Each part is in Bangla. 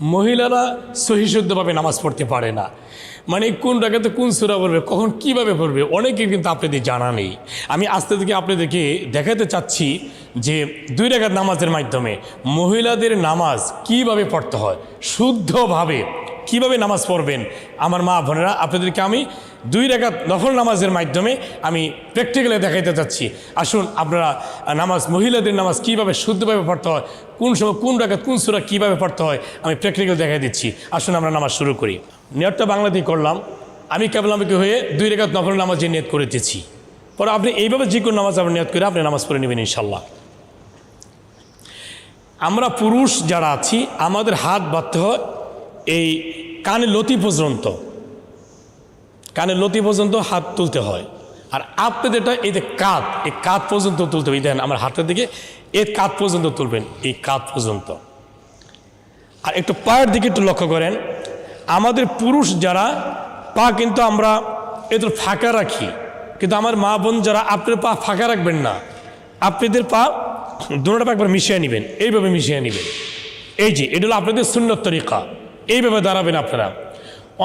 মহিলারা সহিশুদ্ধভাবে নামাজ পড়তে পারে না। মানে কোন রাগাতে কোন সুরা পড়বে, কখন কীভাবে পড়বে অনেকে কিন্তু আপনাদের জানা নেই। আমি আস্তে থেকে আপনাদেরকে দেখাতে চাচ্ছি যে দুই রাগাত নামাজের মাধ্যমে মহিলাদের নামাজ কীভাবে পড়তে হয়, শুদ্ধভাবে কীভাবে নামাজ পড়বেন? আমার মা, বোনেরা, আপনাদেরকে আমি দুই রেখাত নফল নামাজের মাধ্যমে আমি প্র্যাকটিক্যালে দেখাইতে চাচ্ছি। আসুন, আপনারা নামাজ, মহিলাদের নামাজ কীভাবে শুদ্ধভাবে পড়তে হয়, কোন সময় কোন রেখাত, কোন সুরা কীভাবে পড়তে হয়, আমি প্র্যাকটিক্যাল দেখাই দিচ্ছি। আসুন, আমরা নামাজ শুরু করি। নিয়তটা বাংলাতেই করলাম। আমি কেবল আমাকে হয়ে দুই রেখাত নফল নামাজে নিয়ত করেতেছি পরে আপনি এইভাবে যে কোনো নামাজ আপনি নিয়ত করে আপনি নামাজ পড়ে নেবেন ইনশাল্লাহ আমরা পুরুষ যারা আছি, আমাদের হাত বাঁধতে হয় এই কানে লতি পর্যন্ত, কানে লতি পর্যন্ত হাত তুলতে হয়। আর আপনাদেরটা এই যে কাত এই কাত পর্যন্ত তুলতে হবে। এই আমার হাতের দিকে এর কাত পর্যন্ত তুলবেন, এই কাত পর্যন্ত। আর একটু পায়ের দিকে একটু লক্ষ্য করেন, আমাদের পুরুষ যারা, পা কিন্তু আমরা একটু ফাঁকা রাখি। কিন্তু আমার মা বোন যারা আপনার পা ফাঁকা রাখবেন না। আপনাদের পা দুটা একবার মিশিয়ে নেবেন, এইভাবে মিশিয়ে নেবেন। এই যে, এটা হলো আপনাদের সুন্নত তরিকা। এইভাবে দাঁড়াবেন আপনারা।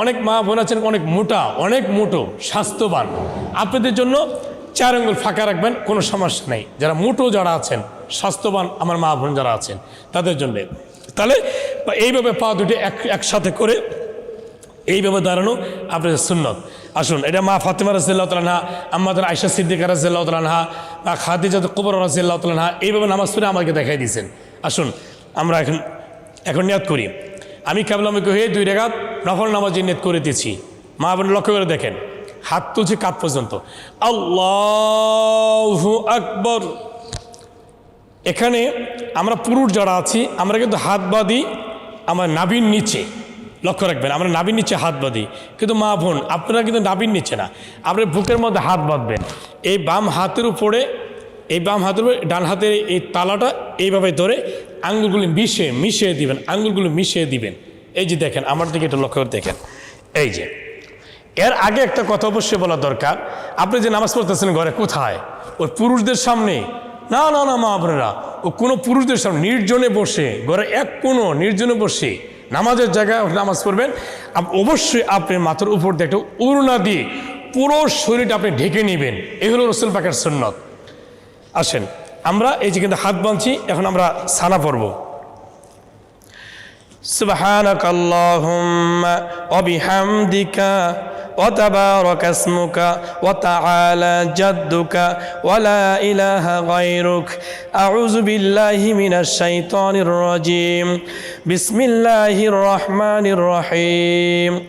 অনেক মা বোন আছেন, অনেক মোটা, অনেক মোটো, স্বাস্থ্যবান। আপনাদের জন্য চার আঙ্গুল ফাঁকা রাখবেন, কোনো সমস্যা নেই। যারা মোটো যারা আছেন, স্বাস্থ্যবান আমার মা বোন যারা আছেন, তাদের জন্যে। তাহলে এইভাবে পা দুটি এক, একসাথে করে এইভাবে দাঁড়ানো আপনাদের সুন্নত। আসুন, এটা মা ফাতেমা রাজিল্লাহ তালহা আমাদের আয়সা সিদ্দিকা রাজিল্লাহ তালহা বা খাদিজা কবর রাজিল্লাহ তালহা এইভাবে নামাজ পড়ে আমাকে দেখাই দিয়েছেন। আসুন, আমরা এখন এখন নিয়াদ করি। আমি কেবল আমাকে হয়ে দুই রেখাত নফল নামাজে নিয়ত করে দিয়েছি মা বোন লক্ষ্য করে দেখেন, হাত তুলছে কাত পর্যন্ত। আল্লাহ আকবর। এখানে আমরা পুরুষ যারা আছি, আমরা কিন্তু হাত বাঁধি আমার নাভির নিচে। লক্ষ্য রাখবেন, আমরা নাভির নিচে হাত বাঁধি। কিন্তু মা বোন, আপনারা কিন্তু নাভির নিচে না। আপনার বুকের মধ্যে হাত বাঁধবেন। এই বাম হাতের উপরে এই বাম হাতের উপরে, ডান হাতের এই তালাটা এইভাবে ধরে আঙ্গুলগুলি মিশিয়ে মিশিয়ে দিবেন, আঙ্গুলগুলো মিশিয়ে দিবেন। এই যে দেখেন, আমার দিকে একটু লক্ষ্য করে দেখেন। এই যে, এর আগে একটা কথা অবশ্যই বলা দরকার। আপনি যে নামাজ পড়তেছেন ঘরে কোথায়? ওই পুরুষদের সামনে? না না না, মা আপনারা ও কোনো পুরুষদের সামনে নির্জনে বসে, ঘরে এক কোনো নির্জনে বসে নামাজের জায়গায় নামাজ পড়বেন। অবশ্যই আপনি মাথার উপর দিয়ে একটা উড়না দিয়ে পুরো শরীরটা আপনি ঢেকে নেবেন। এগুলো রসুল পাকের সন্ন্যত আসেন আমরা এই যে কিন্তু হাত বাঁধছি এখন আমরা সানা পড়বো سبحانك اللهم وبحمدك وتبارك اسمك وتعالى جدك ولا إله غيرك أعوذ بالله من الشيطان الرجيم بسم الله الرحمن الرحيم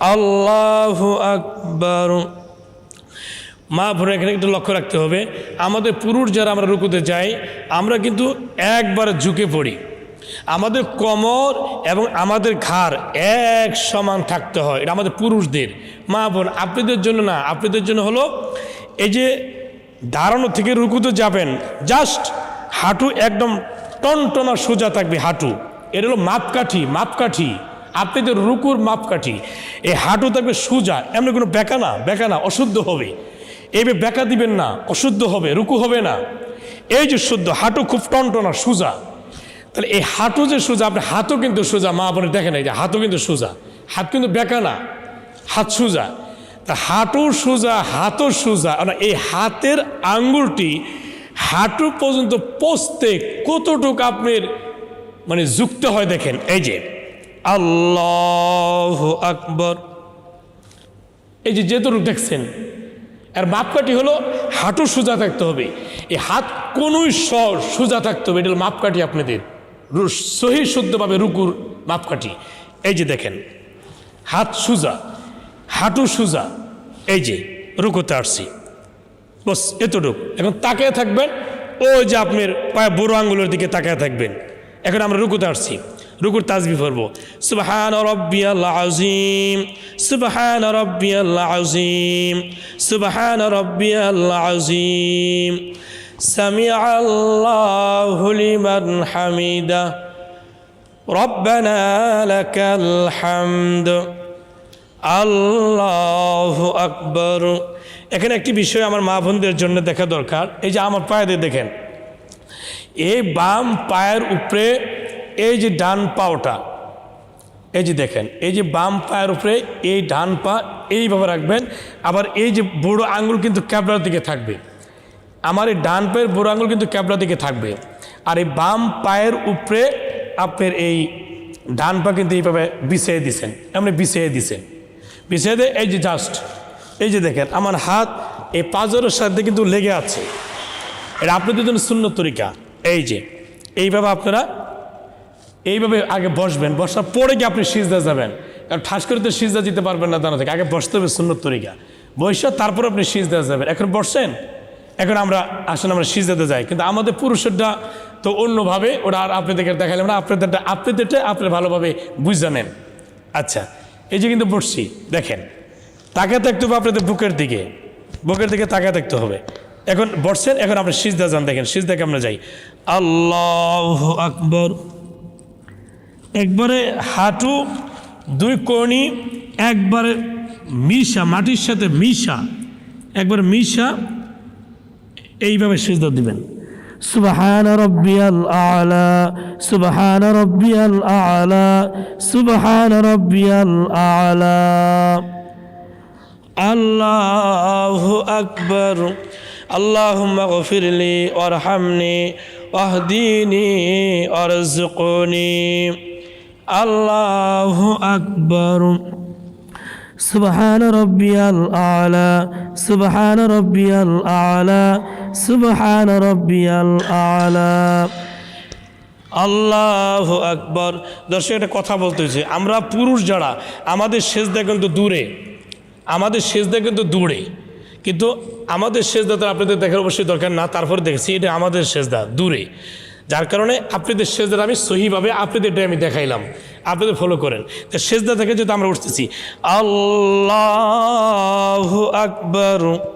আল্লাহ আকবর। মা ভরে এখানে একটু লক্ষ্য রাখতে হবে, আমাদের পুরুষ যারা আমরা রুকুতে যাই, আমরা কিন্তু একবার ঝুঁকে পড়ি। আমাদের কোমর এবং আমাদের ঘাড় এক সমান থাকতে হয়, এটা আমাদের পুরুষদের। মা বোন, আপনাদের জন্য না, আপনাদের জন্য হলো এই যে দাঁড়ানো থেকে রুকুতে যাবেন, জাস্ট হাঁটু একদম টনটনা সোজা থাকবে হাঁটু। এটা হলো মাপকাঠি মাপকাঠি। আপনাদের রুকুর মাপকাঠি এই হাঁটু থাকবে সোজা, এমনি কোনো বেকা না বেকা না, অশুদ্ধ হবে। এইভাবে বেকা দিবেন না, অশুদ্ধ হবে, রুকু হবে না। এই যে শুদ্ধ, হাঁটু খুব টনটনা, সোজা। তাহলে এই হাঁটু যে সোজা আপনার হাতও কিন্তু সোজা, মা বলে দেখেন এই যে, হাতও কিন্তু সোজা। হাত কিন্তু বেকা না, হাত সোজা। তা হাঁটু সোজা, হাতও সোজা আর এই হাতের আঙ্গুলটি হাঁটু পর্যন্ত পৌঁছতে কতটুকু আপনার মানে যুক্ত হয় দেখেন, এই যে। আল্লাহ আকবর। এই যে যেতটুকু দেখছেন, এর মাপকাঠি হলো হাঁটু সোজা থাকতে হবে। এই হাত কোনোই সোজা থাকতে হবে, এটা মাপকাঠি আপনাদের। সহি শুদ্ধভাবে রুকুর মাপকাঠি। এই যে দেখেন, হাত সোজা, হাঁটু সোজা, এই যে রুকুতে আসছি। বস, এতটুক। এখন তাকিয়ে থাকবেন, ওই যে আপনার পায়ে বুড়ো আঙ্গুলের দিকে তাকিয়ে থাকবেন। এখন আমরা রুকুতে আসছি। রুকুর তাজবি পড়ব। সুবহান রব্বিয়াল আজিম সুবহান রব্বিয়াল আজিম সুবহান রব্বিয়াল আজিম সামি আল্লাহু লিমান হামিদা, রব্বানা লাকাল হামদ। আল্লাহ আকবর। এখানে একটি বিষয় আমার মা বোনদের জন্য দেখা দরকার। এই যে আমার পায়েদের দেখেন। এই বাম পায়ের উপরে এই যে ডান পাওটা, এই যে দেখেন, এই যে বাম পায়ের উপরে এই ডান পা এইভাবে রাখবেন, আবার এই যে বুড়ো আঙুল কিন্তু ক্যাবলার দিকে থাকবে। আমার এই ডান পায়ের বুড়ো আঙুল কিন্তু ক্যাবলার দিকে থাকবে। আর এই বাম পায়ের উপরে আপনার এই ডান পা কিন্তু এইভাবে বিছিয়ে দিছেন, এমনি বিছিয়ে দিছেন। বিছিয়ে দিয়ে এই যে জাস্ট এই যে দেখেন, আমার হাত এই পাঁচজনের সাথে কিন্তু লেগে আছে। এটা আপনাদের জন্য শূন্য তরিকা, এই যে, এইভাবে আপনারা এইভাবে আগে বসবেন, বসার পরে কি আপনি সিজদা যাবেন। কারণ ঠাস করে তো সিজদা দিতে পারবেন না দাঁড়া থেকে। আগে বসতে হবে শূন্য তরিকা। বৈশা তারপর আপনি সিজদা যাবেন। এখন বসছেন? এখন আমরা আসলে আমরা সিজদাতে যাই। কিন্তু আমাদের পুরুষেরটা তো অন্যভাবে ওটা আর আপনাদেরকে দেখালাম না। আপনাদেরটা আপনাদেরটা আপনি ভালোভাবে বুঝে নেন। আচ্ছা এই যে কিন্তু বসছি, দেখেন। তাকে থাকতে হবে আপনাদের বুকের দিকে। বুকের দিকে তাকে থাকতে হবে। এখন বসছেন, এখন আপনি সিজদা যান, দেখেন। সিজদাকে আমরা যাই? আল্লাহ আকবর। একবারে হাঁটু, দুই কর্ণি, একবারে মিশা, মাটির সাথে মিশা, একবার মিশা, এইভাবে সিজদা দিবেন। সুবাহান রব্বিয়াল আলা, সুবাহান রব্বিয়াল আলা, সুবাহান রব্বিয়াল আলা। আল্লাহ আকবর আল্লাহ মগফিরলি ওর হামনি অহদিনী অরজকনী وارزقني الله أكبر سبحان ربي الأعلى سبحان ربي الأعلى سبحان ربي الأعلى আল্লাহ আকবর দর্শক একটা কথা বলতেছে আমরা পুরুষ যারা আমাদের সেজদা কিন্তু দূরে আমাদের সেজদা কিন্তু দূরে কিন্তু আমাদের সেজদা তো আপনাদের দেখার অবশ্যই দরকার না তারপরে দেখেছি এটা আমাদের সেজদা দূরে যার কারণে আপনাদের সেজদাটা আমি সহিভাবে আপনাদেরটাই আমি দেখাইলাম। আপনাদের ফলো করেন। তো সেজদা থেকে যেহেতু আমরা উঠতেছি, আল্লাহ আকবর।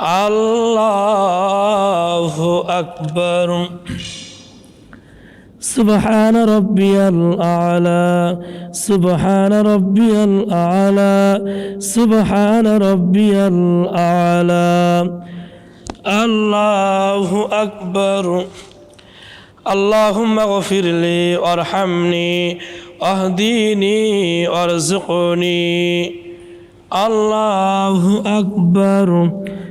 الله أكبر سبحان ربي الأعلى سبحان ربي الأعلى سبحان ربي الأعلى الله أكبر اللهم اغفر لي وارحمني واهديني وارزقني الله أكبر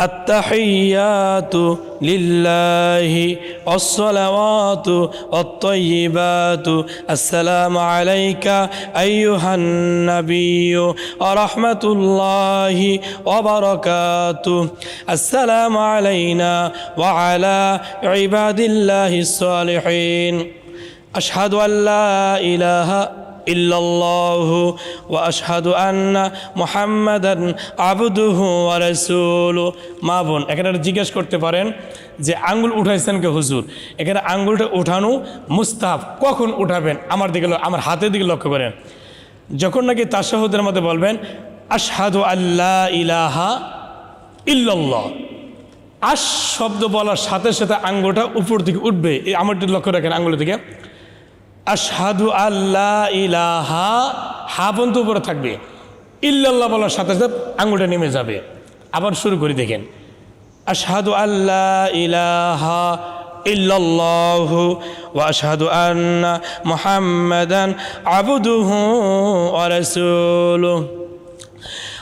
التحيات لله والصلوات والطيبات السلام عليك أيها النبي ورحمة الله وبركاته السلام علينا وعلى عباد الله الصالحين أشهد أن لا إله إلا الله وأشهد أن محمدا عبده ورسوله মা বোন এখানে একটা জিজ্ঞেস করতে পারেন যে আঙ্গুল উঠাইছেন কে হুজুর এখানে আঙ্গুলটা উঠানো মুস্তাফ কখন উঠাবেন আমার দিকে ল- আমার হাতের দিকে লক্ষ্য করেন যখন নাকি তাশাহুদের মধ্যে বলবেন আশহাদু আল্লাহ ইলাহা ইল্লাল্লাহ আশ শব্দ বলার সাথে সাথে আঙ্গুলটা উপর দিকে উঠবে এই আমারটি লক্ষ্য রাখেন আঙ্গুলের দিকে আশহাদু আল্লাহ ইলাহা, হা পর্যন্ত উপরে থাকবে। ইল্লাল্লাহ বলার সাথে সাথে আঙুলটা নেমে যাবে। আবার শুরু করে, দেখেন। আশহাদু আল্লাহ ইলাহা ইল্লাল্লাহ আন্না মুহাম্মাদান আবদুহু ওয়া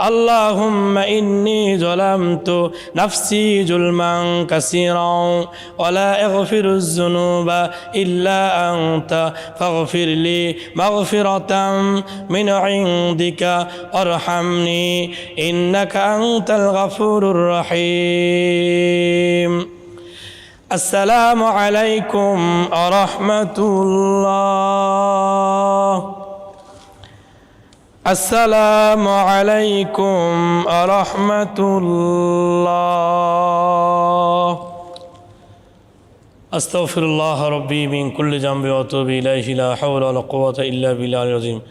اللهم إني ظلمت نفسي ظلما كثيرا ولا أغفر الذنوب إلا أنت فاغفر لي مغفرة من عندك وارحمني إنك أنت الغفور الرحيم السلام عليكم ورحمة الله السلام عليكم ورحمة الله. أستغفر الله ربي من كل ذنب وأتوب إليه. لا حول ولا قوة إلا بالله العظيم.